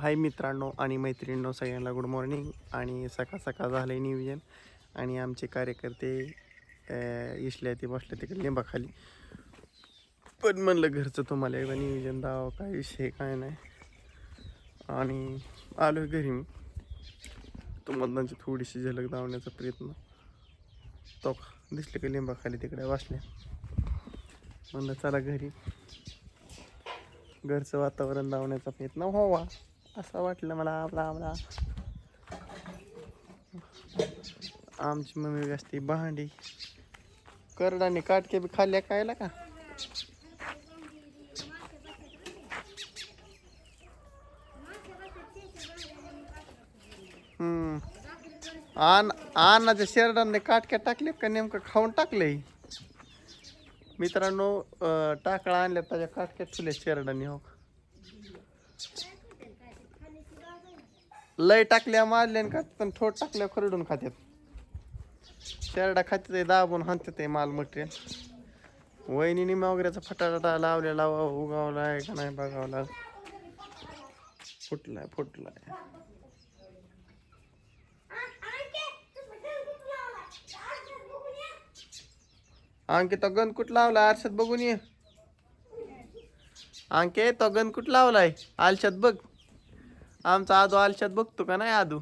हाय मित्रांनो आणि मैत्रिणींनो सगळ्यांना गुड मॉर्निंग आणि सकाळ सकाळ झालं आहे नियोजन आणि आमचे कार्यकर्ते अं, इसल्या ते बसले तिकडे लिंबाखाली. पण म्हणलं घरचं तुम्हाला एकदा नियोजन दाव काय विषय काय नाही. आणि आलो घरी मी. तुम्हाला थोडीशी झलक दावण्याचा प्रयत्न. तो दिसले का लिंबाखाली तिकडे बसल्या. म्हणलं चला घरी. घरचं वातावरण लावण्याचा प्रयत्न व्हावा. असं वाटलं मला आपला आपला. आमची मम्मी असते भांडी. करडाने काटके बी खाल्ल्या खायला का? हम्म. आन अन्नाच्या शेरडाने काटक्या टाकले का नेमकं खाऊन टाकले मित्रांनो टाकळा आणल्या त्याच्या काटक्या ठेवल्या शेरडाने हो लय टाकल्या मारल्या का पण थोड टाकल्या खरडून खात्यात. शेरडा खात्यात दाबून हातात ते माल मटेरियल वहिनी वगैरेचा फटाटा लावलेला उगावला आहे का नाही बघावला. फुटलाय फुटलाय. आणखी तो गण कुठ लावला आरशात बघून ये. अंके तो गण कुठ लावलाय? आलशात बघ. आमचा आदू आलशात बघतो का नाही आदू?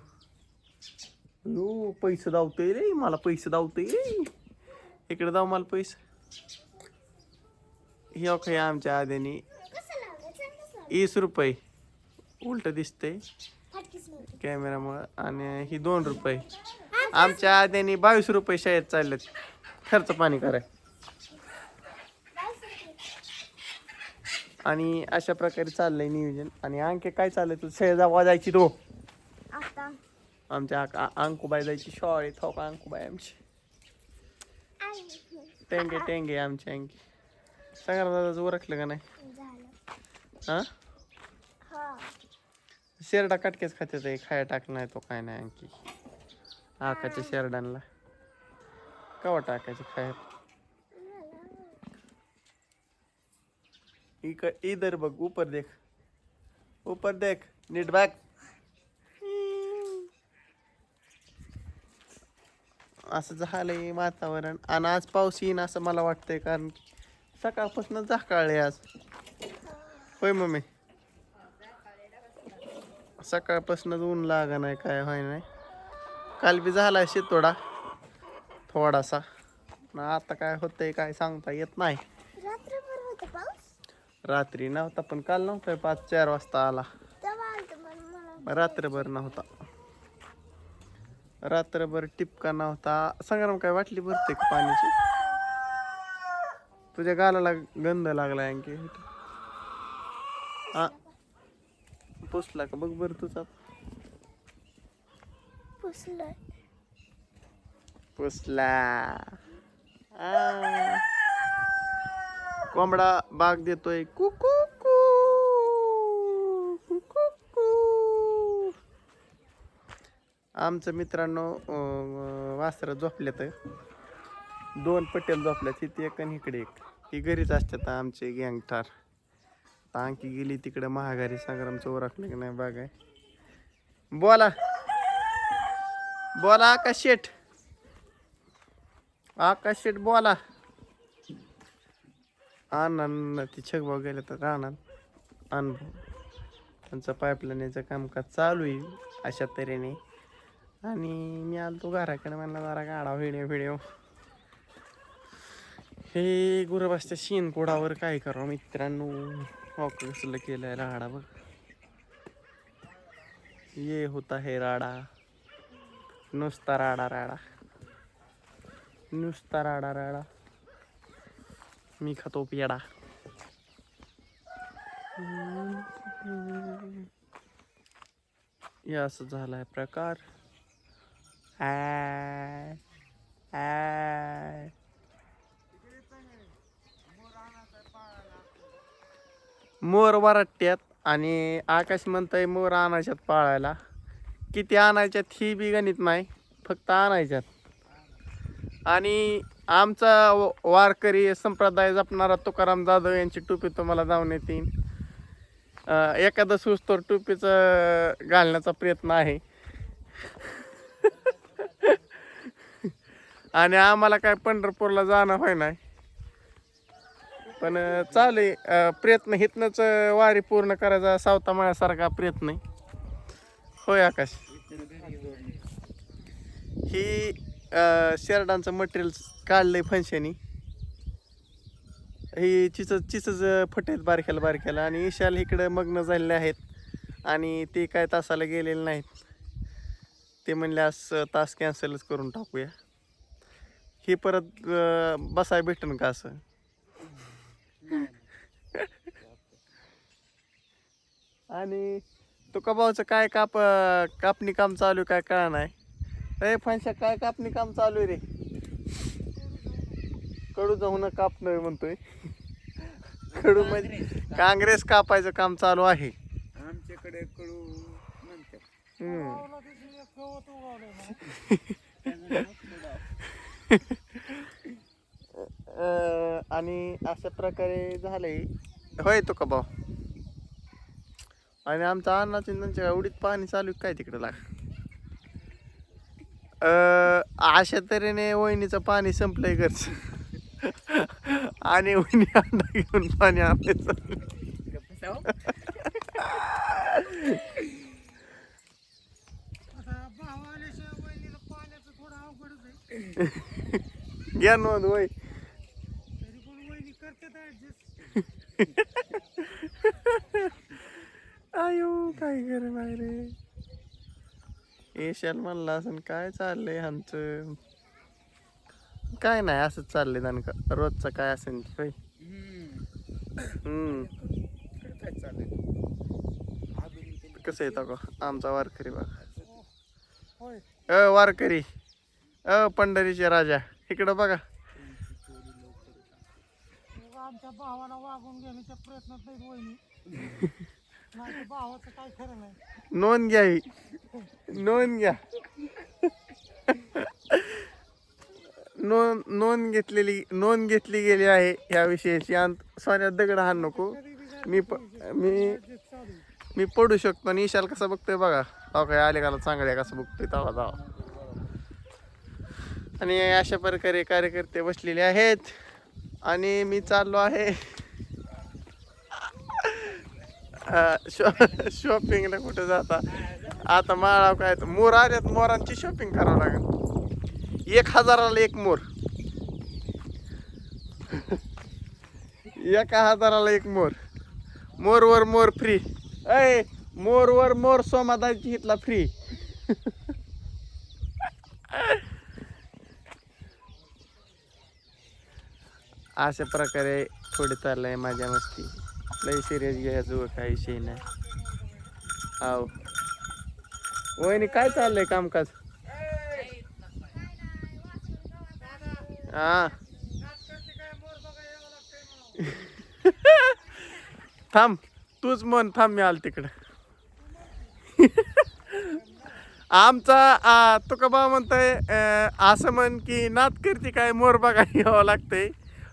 यो पैसे दावतोय रे मला पैसे दावतोय रे इकडे जाऊ मला पैसे. हे ओके आमच्या आद्यानी. वीस रुपये. उलट दिसतंय कॅमेरामुळं. आणि ही दोन रुपये. आमच्या आद्यानी बावीस रुपये शाळेत चाललेत. खर्च पाणी कराय आणि अशा प्रकारे चाललंय नियोजन. आणि आणखी काय चाललंय तू शेजा वाजायची तो. आता. आमच्या अंकुबाई जायची शॉळे थोका अंकुबाई आमची. टेंगे टेंगे आमची अंकी. सांगा दादा ओरखलं का नाही? हा? शेरडा काटकेच खात्यात आहे. खाया टाकला नाही तो काय नाही अंकी. आकाच्या शेरडांना. कवा टाकायचे खाया? इक इधर बघ ऊपर देख. ऊपर देख नीट बॅक. असं झालंय वातावरण. आणि आज पाऊस येईन असं मला वाटतंय कारण सकाळपासून झाकाळले आज. होय मम्मी? सकाळपासूनच ऊन लागा नाही काय व्हाय नाही. काल बी झाला शितोडा थोडासा. आता काय होतंय काय सांगता येत नाही. रात्री नव्हता पण काल नव्हता पाच चार वाजता आला. रात्रभर नव्हता. रात्रभर टिपका नव्हता. संग्राम काय वाटली भरते का पाण्याची? तुझ्या गालाला गंध लागला आणखी. हा. पुसला का? बघ बरं तुझा. पुसला. आ. कोंबडा बाग देतोय. कुकू आमचं मित्रांनो अं, वासरं झोपल्यात. दोन पटेल झोपल्यात. तिथे एक आणि इकडे एक. ही घरीच असतात आमचे गँग ठार आणखी गेली तिकडे महागारी संग्रामचं ओरखलं की नाही बाग आहे बोला. बोला आकाश शेठ. आकाश शेठ बोला. आनंद ती छगभाऊ गेले तर राहणार. अनुभव. त्यांचं पाईपलाईनचं कामकाज चालू आहे अशा तऱ्हेने. आणि मी आलो तो घराकडे म्हणला जरा काढा व्हिडिओ व्हिडिओ. हे गुरं शेणकोडावर काय करावं मित्रांनो? वॉकसलं केलं केलंय राडा बघ. ये होता हे राडा. नुसता राडा राडा. नुसता राडा राडा. मी खातो पेडा हे असं झालाय प्रकार. आय, मोर वरट्ट्यात आणि आकाश म्हणतंय मोर आणायच्यात पाळायला. किती आणायच्यात ही बी गणित नाही फक्त आणायच्यात. आणि आमचा व- वारकरी संप्रदाय जपणारा तुकाराम जाधव यांची टोपी तुम्हाला जाऊन येतील एखादा एखादं सुस्तोर टोपीचं घालण्याचा प्रयत्न आहे. आणि आम्हाला काय पंढरपूरला जाणं होय नाही. पण चालेल प्रयत्न हितनंच वारी पूर्ण करायचा सावतामाळ्यासारखा प्रयत्न होय आकाश. ही शेरडांचं मटेरियल काढलंय फंक्शनी ही चिच चिचच फटेत बारक्याला बारक्याला आणि ईशाल इकडं मग्न झालेले आहेत आणि ते काय तासाला गेलेले नाहीत. ते म्हणले आज तास कॅन्सलच करून टाकूया. हे परत बसाय भेटन का असं? आणि तुका भाऊचं काय काप कापणी काम चालू काय कळा नाही. अरे फणशा काय कापणी काम चालू आहे रे? कडू जाऊन कापणं म्हणतोय. कडू म्हणजे काँग्रेस कापायचं काम चालू आहे. आमच्याकडे कडू आणि अशा प्रकारे झालंय. होय तो का भाऊ. आणि आमचा अन्नाची त्यांच्या एवढीच पाणी चालू काय तिकडे लाग? अशा तऱ्हेने वहिनीचं पाणी संपलंय घरच. आणि वहिनी अंडा घेऊन पाणी आणायचं. घ्या नोंद वय आयो काय करे रे. येशाल म्हणला असं काय चाललंय आमचं काय नाही असंच चाललंय का रोजचं काय असेल होय. कसं येतं का आमचा वारकरी बघा. अ वारकरी. अ पंढरीचे राजा. इकडं बघा. आमच्या भावाला वागून घेण्याच्या प्रयत्नात नाही भावाचं काय खरं नाही. नोंद घ्यावी नोंद घ्या. नोंद नोंद घेतलेली नोंद घेतली गेली आहे ह्या विषयाची. आणि सोन्यात दगड हाण नको. मी प मी मी पडू शकतो. आणि ईशाल कसा बघतोय बघा. अहो काय आले का चांगल्या कसं बघतोय तवा तवा आणि अशा प्रकारे कार्यकर्ते बसलेले आहेत. आणि मी चाललो आहे. शॉपिंगला कुठे जाता? आता माळा काय तर मोर आल्यात मोरांची शॉपिंग करावं लागेल. एक हजाराला एक मोर. एका हजाराला एक मोर. मोरवर मोर फ्री अय मोरवर मोर सोमादाची घेतला फ्री अशा प्रकारे थोडी चाललंय माझ्या मस्ती. लई सिरियस घ्यायचं काही विषय नाही. हाव. वहिनी काय चाललंय कामकाज? हा. थांब तूच म्हण थांब मी आल तिकडं. आमचा तुका बा म्हणतोय असं म्हण की नात करते काय मोर बघा यावं लागतंय.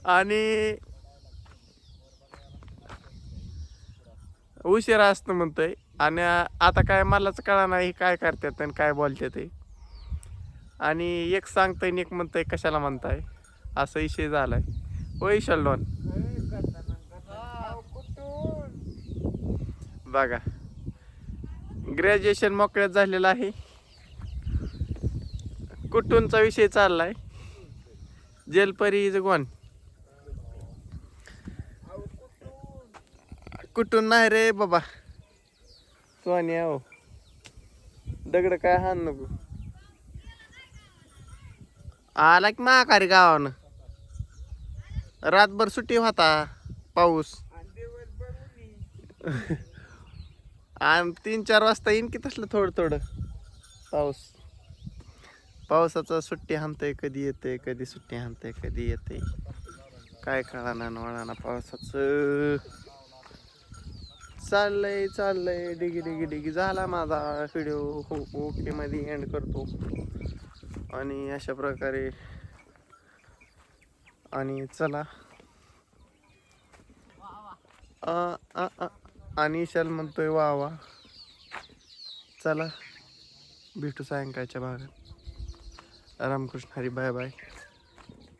आणि उशिरा असतं म्हणतोय. आणि आता काय मलाच कळा नाही काय करतात आणि काय बोलतात ते आणि एक सांगतंय आणि एक म्हणतंय कशाला म्हणताय? असा विषय झालाय. होय लोन बघा. ग्रॅज्युएशन मोकळ्यात झालेलं आहे. कुठूनचा विषय चाललाय? जेलपरी इज गॉन कुठून नाही रे बाबा. सोनिया हो. दगड काय हाण नको. आला की माघारी गावानं. रातभर सुट्टी होता पाऊस. आणि तीन चार वाजता येईन की तसलं थोडं थोडं. पाऊस. पावसाचा सुट्टी हाणतंय कधी येते कधी सुट्टी हाणतंय कधी येते काय कळाना वळाना पावसाचं. चाललंय चाललंय. डिगी डिगी डिगी. झाला माझा व्हिडिओ हो, हो ओके मध्ये एंड करतो. आणि अशा प्रकारे. आणि चला. आणि शाल म्हणतोय वा वा. चला. भेटू सायंकाळच्या भागात. Ramkrishna Hari bye bye.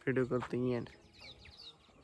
Video करतो एंड